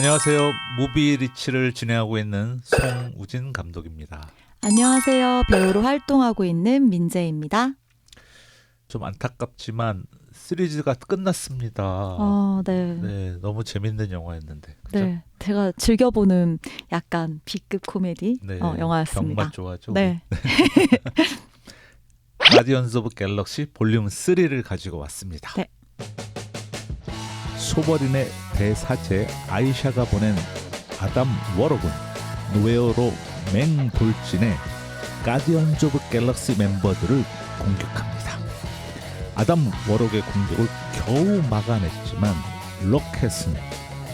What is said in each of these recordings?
안녕하세요. 무비 리치를 진행하고 있는 송우진 감독입니다. 안녕하세요. 배우로 활동하고 있는 민재입니다. 좀 안타깝지만 시리즈가 끝났습니다. 아, 네. 네. 네, 너무 재밌는 영화였는데. 그죠? 제가 즐겨보는 약간 B급 코미디 네, 어, 영화였습니다. 병맛 좋아하죠. 네. 가디언즈 오브 갤럭시 볼륨 3를 가지고 왔습니다. 네. 소버린의 대사제 아이샤가 보낸 아담 워럭은 노웨어로 맹돌진해 가디언즈 오브 갤럭시 멤버들을 공격합니다. 아담 워럭의 공격을 겨우 막아냈지만 로켓은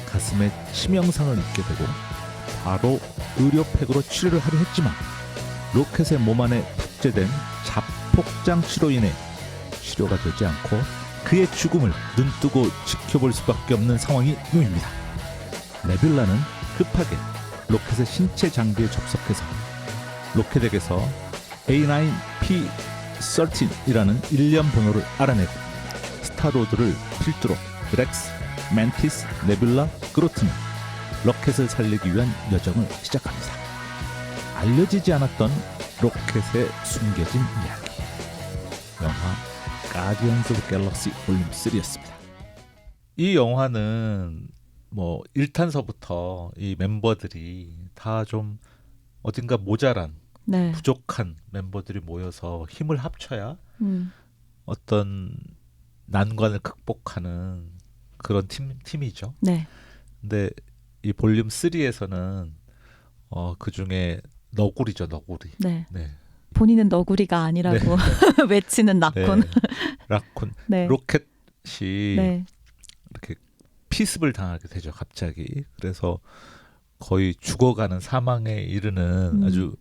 가슴에 치명상을 입게 되고 바로 의료팩으로 치료를 하려 했지만 로켓의 몸 안에 탑재된 자폭장 치로 인해 치료가 되지 않고 그의 죽음을 눈뜨고 지켜볼 수밖에 없는 상황이 놓입니다. 네뷸라는 급하게 로켓의 신체 장비에 접속해서 로켓에게서 A9P13이라는 일련 번호를 알아내고 스타로드를 필두로 드렉스, 멘티스, 네뷸라, 그로트는 로켓을 살리기 위한 여정을 시작합니다. 알려지지 않았던 로켓의 숨겨진 이야기. 영화 가디언즈 오브 갤럭시 볼륨 3였습니다. 이 영화는 뭐 1탄서부터 이 멤버들이 다 좀 어딘가 모자란 네. 부족한 멤버들이 모여서 힘을 합쳐야 음, 어떤 난관을 극복하는 그런 팀 팀이죠. 네. 근데 이 볼륨 3에서는 어 그 중에 너구리죠, 너구리. 네. 네. 본인은 너구리가 아니라고 외치는 라쿤. 네. 라쿤 네. 로켓이 네. 이렇게 피습을 당하게 되죠 갑자기 그래서 거의 죽어가는 사망에 이르는 음. 아주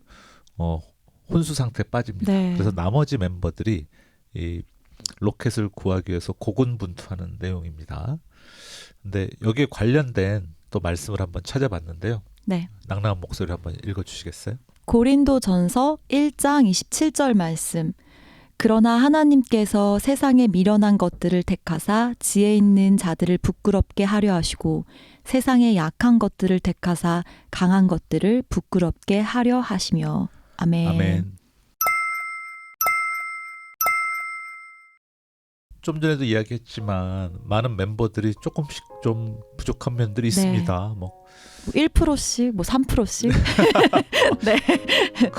어, 혼수 상태에 빠집니다 네. 그래서 나머지 멤버들이 이 로켓을 구하기 위해서 고군분투하는 내용입니다 근데 여기에 관련된 또 말씀을 한번 찾아봤는데요 네. 낭낭한 목소리 한번 읽어주시겠어요? 고린도 전서 1장 27절 말씀. 그러나 하나님께서 세상에 미련한 것들을 택하사 지혜 있는 자들을 부끄럽게 하려 하시고 세상에 약한 것들을 택하사 강한 것들을 부끄럽게 하려 하시며 아멘. 아멘. 좀 전에도 이야기했지만 많은 member들이 조금씩 좀 부족한 면들이 네. 있습니다. 뭐 그뭐 1%씩 뭐 3%씩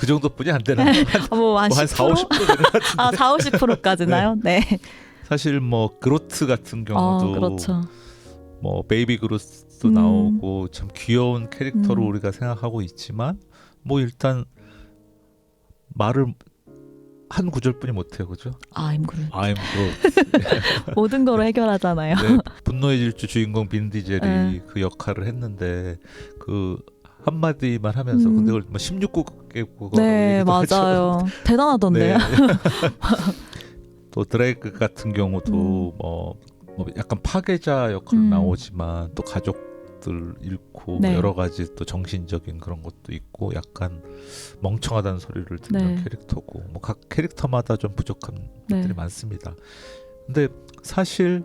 정도뿐이 안 되는 뭐한 뭐한 4, 50% 되는 것 같은데 아, 4, 50%까지나요? 네. 사실 뭐 그로트 같은 경우도 어, 그렇죠. 뭐 베이비 그로트도 음. 나오고 참 귀여운 캐릭터로 음. 우리가 생각하고 있지만 뭐 일단 말을 한 구절뿐이 못해요, 그죠? I'm Groot. I'm Groot. 모든 거로 해결하잖아요. 네, 분노의 질주 주인공 빈 디젤이 네. 그 역할을 했는데 그 한마디만 하면서 음. 근데 그걸 뭐 16개국어 네, 맞아요. 대단하던데요. 또 드레이크 같은 경우도 음. 뭐, 뭐 약간 파괴자 역할로 음. 나오지만 또 가족 들 잃고 네. 뭐 여러 가지 또 정신적인 그런 것도 있고 약간 멍청하다는 소리를 듣는 네. 캐릭터고 뭐 각 캐릭터마다 좀 부족한 네. 것들이 많습니다. 근데 사실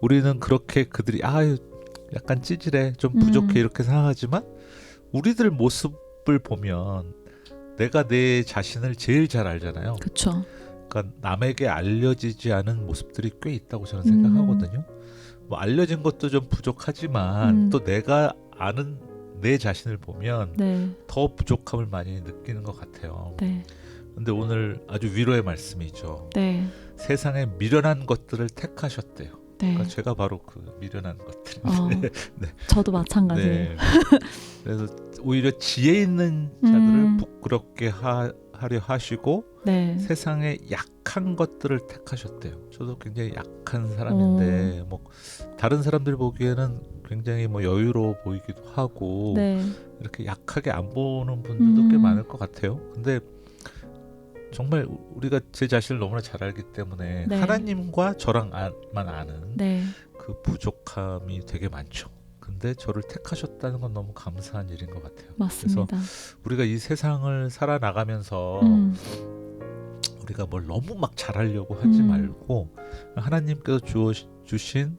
우리는 그렇게 그들이 아유 약간 찌질해 좀 부족해 음. 이렇게 생각하지만 우리들 모습을 보면 내가 내 자신을 제일 잘 알잖아요. 그렇죠. 그러니까 남에게 알려지지 않은 모습들이 꽤 있다고 저는 음. 생각하거든요. 뭐 알려진 것도 좀 부족하지만 음. 또 내가 아는 내 자신을 보면 네. 더 부족함을 많이 느끼는 것 같아요. 네. 근데 오늘 아주 위로의 말씀이죠. 네. 세상에 미련한 것들을 택하셨대요. 네. 그러니까 제가 바로 그 미련한 어, 것들인데. 네. 저도 마찬가지예요. 네. 그래서 오히려 지혜 있는 자들을 음. 부끄럽게 하, 하려 하시고 네. 세상에 약한 것들을 택하셨대요. 저도 굉장히 약한 사람인데 어. 뭐 다른 사람들 보기에는 굉장히 뭐 여유로워 보이기도 하고 네. 이렇게 약하게 안 보는 분들도 꽤 음. 많을 것 같아요. 근데 정말 우리가 제 자신을 너무나 잘 알기 때문에 네. 하나님과 저랑만 아는 네. 그 부족함이 되게 많죠. 근데 저를 택하셨다는 건 너무 감사한 일인 것 같아요. 맞습니다. 우리가 이 세상을 살아나가면서 음. 우리가 뭘 너무 막 잘하려고 하지 음. 말고 하나님께서 주어 주신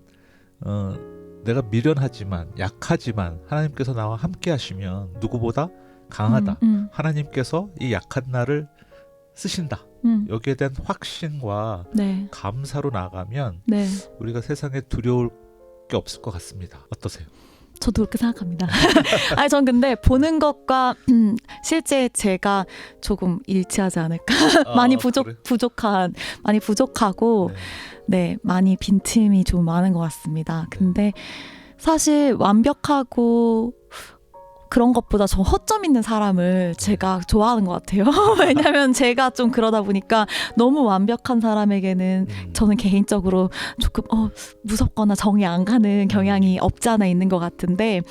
어, 내가 미련하지만 약하지만 하나님께서 나와 함께 하시면 누구보다 강하다. 음, 음, 하나님께서 이 약한 나를 쓰신다. 음. 여기에 대한 확신과 네, 감사로 나가면 네. 우리가 세상에 두려울 게 없을 것 같습니다. 어떠세요? 저도 그렇게 생각합니다. 아니, 전 근데 보는 것과 음, 실제 제가 조금 일치하지 않을까. 많이 아, 부족 그래요? 부족한 많이 부족하고 네. 네 많이 빈틈이 좀 많은 것 같습니다. 근데 사실 완벽하고 그런 것보다 저 허점 있는 사람을 제가 좋아하는 것 같아요. 왜냐하면 제가 좀 그러다 보니까 너무 완벽한 사람에게는 음. 저는 개인적으로 조금 어, 무섭거나 정이 안 가는 경향이 없지 않아 있는 것 같은데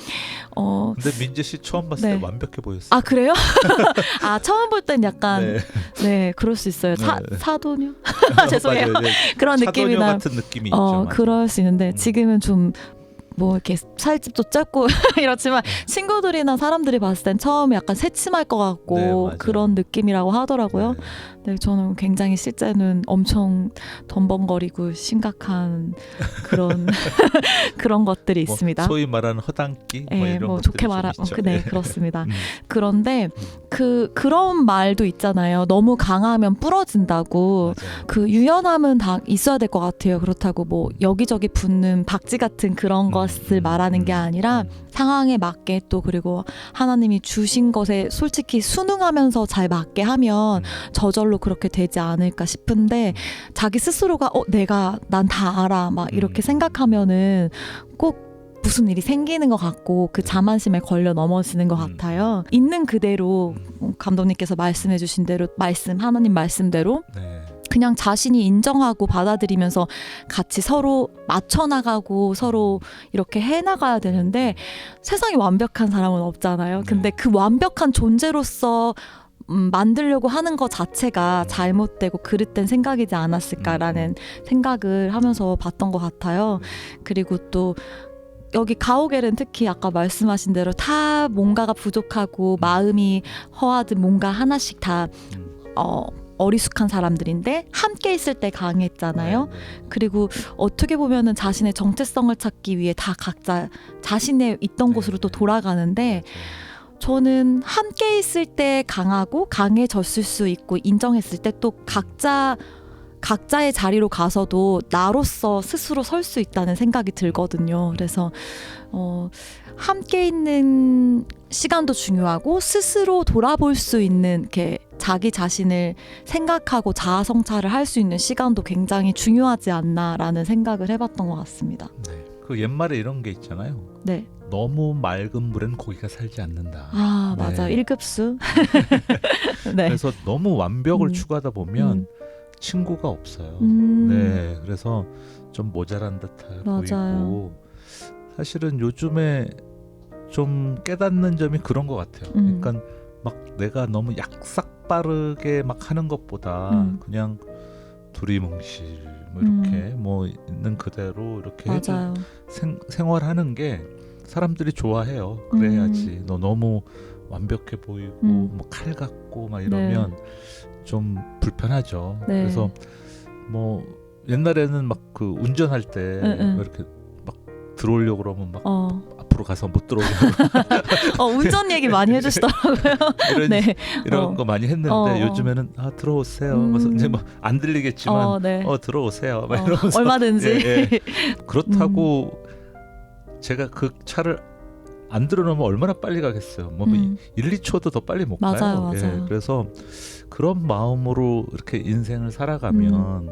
어, 근데 민재 씨 처음 봤을 네. 때 완벽해 보였어요. 아 그래요? 아 처음 볼 땐 약간 네. 네, 그럴 수 있어요. 사, 네. 사도녀 죄송해요. 맞아요. 네. 그런 차도녀 느낌이 나. 같은 느낌이 있죠. 어 맞아요. 그럴 수 있는데 음. 지금은 좀 뭐 이렇게 살집도 짧고 이렇지만 네. 친구들이나 사람들이 봤을 땐 처음에 약간 새침할 것 같고 네. 그런 느낌이라고 하더라고요. 네. 네, 저는 굉장히 실제는 엄청 덤벙거리고 심각한 그런 그런 것들이 뭐 있습니다. 소위 말하는 허당끼 뭐 예, 이런 뭐 것들이 좋게 좀 말하, 어. 그, 네 예. 그렇습니다. 음. 그런데 그 그런 말도 있잖아요. 너무 강하면 부러진다고. 맞아요. 그 유연함은 다 있어야 될 것 같아요. 그렇다고 뭐 여기저기 붙는 박쥐 같은 그런 음, 것을 음, 말하는 게 음, 아니라 음. 상황에 맞게 또 그리고 하나님이 주신 것에 솔직히 순응하면서 잘 맞게 하면 음. 저절로 그렇게 되지 않을까 싶은데 자기 스스로가 어 내가 난 다 알아 막 이렇게 음. 생각하면은 꼭 무슨 일이 생기는 것 같고 그 자만심에 걸려 넘어지는 것 음. 같아요. 있는 그대로 음. 감독님께서 말씀해주신 대로 말씀 하나님 말씀대로 네. 그냥 자신이 인정하고 받아들이면서 같이 서로 맞춰나가고 서로 이렇게 해나가야 되는데 세상에 완벽한 사람은 없잖아요. 근데 네. 그 완벽한 존재로서 음, 만들려고 하는 것 자체가 음. 잘못되고 그릇된 생각이지 않았을까라는 생각을 하면서 봤던 것 같아요. 그리고 또 여기 가오겔은 특히 아까 말씀하신 대로 다 뭔가가 부족하고 마음이 허하든 뭔가 하나씩 다 음. 어, 어리숙한 사람들인데 함께 있을 때 강했잖아요. 네, 네. 그리고 어떻게 보면은 자신의 정체성을 찾기 위해 다 각자 자신의 있던 네, 곳으로 또 네. 돌아가는데. 저는 함께 있을 때 강하고 강해졌을 수 있고 인정했을 때 또 각자 각자의 자리로 가서도 나로서 스스로 설 수 있다는 생각이 들거든요. 그래서 어 함께 있는 시간도 중요하고 스스로 돌아볼 수 있는 이렇게 자기 자신을 생각하고 자아 성찰을 할 수 있는 시간도 굉장히 중요하지 않나라는 생각을 해봤던 것 같습니다. 네. 그 옛말에 이런 게 있잖아요. 네. 너무 맑은 물엔 고기가 살지 않는다. 아 네. 맞아 요 1급수. 네. 그래서 너무 완벽을 음. 추구하다 보면 음. 친구가 없어요. 음. 네, 그래서 좀 모자란 듯해 맞아요. 보이고 사실은 요즘에 좀 깨닫는 점이 그런 것 같아요. 음. 그러니까 막 내가 너무 약삭 빠르게 막 하는 것보다 음. 그냥 두리뭉실 뭐 이렇게 뭐 있는 그대로 이렇게. 생, 생활하는 게 사람들이 좋아해요. 그래야지. 너 너무 완벽해 보이고 음. 뭐칼 같고 막 이러면 좀 불편하죠. 네. 그래서 뭐 옛날에는 막 그 운전할 때 응, 응. 이렇게 막 들어오려고 그러면 막 어, 앞으로 가서 못 들어오게 어 운전 얘기 많이 해주시더라고요. 이런 네. 이런 어. 거 많이 했는데 어, 어. 요즘에는 아 들어오세요. 음. 그래서 이제 뭐안 들리겠지만 어, 네. 어 들어오세요. 막 어, 이러면서 얼마든지. 예, 그렇다고 제가 그 차를 안 들어놓으면 얼마나 빨리 가겠어요. 뭐 음. 1, 2초도 더 빨리 못 맞아요, 가요. 맞아요. 예, 그래서 그런 마음으로 이렇게 인생을 살아가면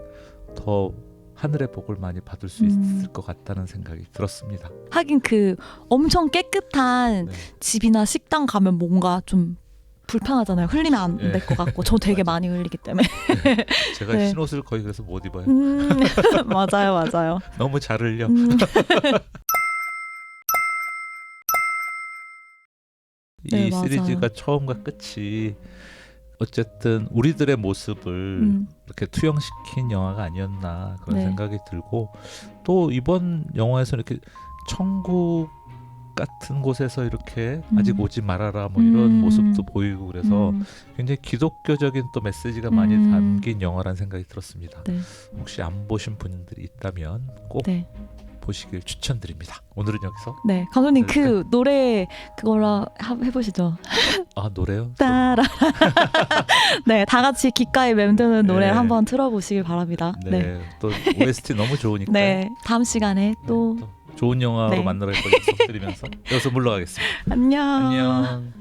더 하늘의 복을 많이 받을 수 음. 있을 것 같다는 생각이 들었습니다. 하긴 그 엄청 깨끗한 네. 집이나 식당 가면 뭔가 좀 불편하잖아요. 흘리면 안 예. 될것 같고 저 되게 많이 흘리기 때문에. 제가 네. 신옷을 거의 그래서 못 입어요. 음, 맞아요, 맞아요. 너무 잘 흘려. 음, 이 맞아요. 시리즈가 처음과 끝이 어쨌든 우리들의 모습을 음, 이렇게 투영시킨 영화가 아니었나 그런 네. 생각이 들고 또 이번 영화에서 이렇게 천국 같은 곳에서 이렇게 음. 아직 오지 말아라 뭐 이런 음. 모습도 보이고 그래서 음, 굉장히 기독교적인 또 메시지가 많이 음. 담긴 영화라는 생각이 들었습니다. 네, 혹시 안 보신 분들이 있다면 꼭 네. 보시길 추천드립니다. 오늘은 여기서 네, 감독님 네, 그 노래 그거라 하- 해보시죠. 아 노래요? 따라. 네, 다 같이 귓가에 맴드는 노래 네. 를 한번 틀어보시길 바랍니다. 네, 네, 또 OST 너무 좋으니까 네, 다음 시간에 또 좋은 영화로 네. 만나뵐 걸 약속드리면서 여기서 물러가겠습니다. 안녕. 안녕.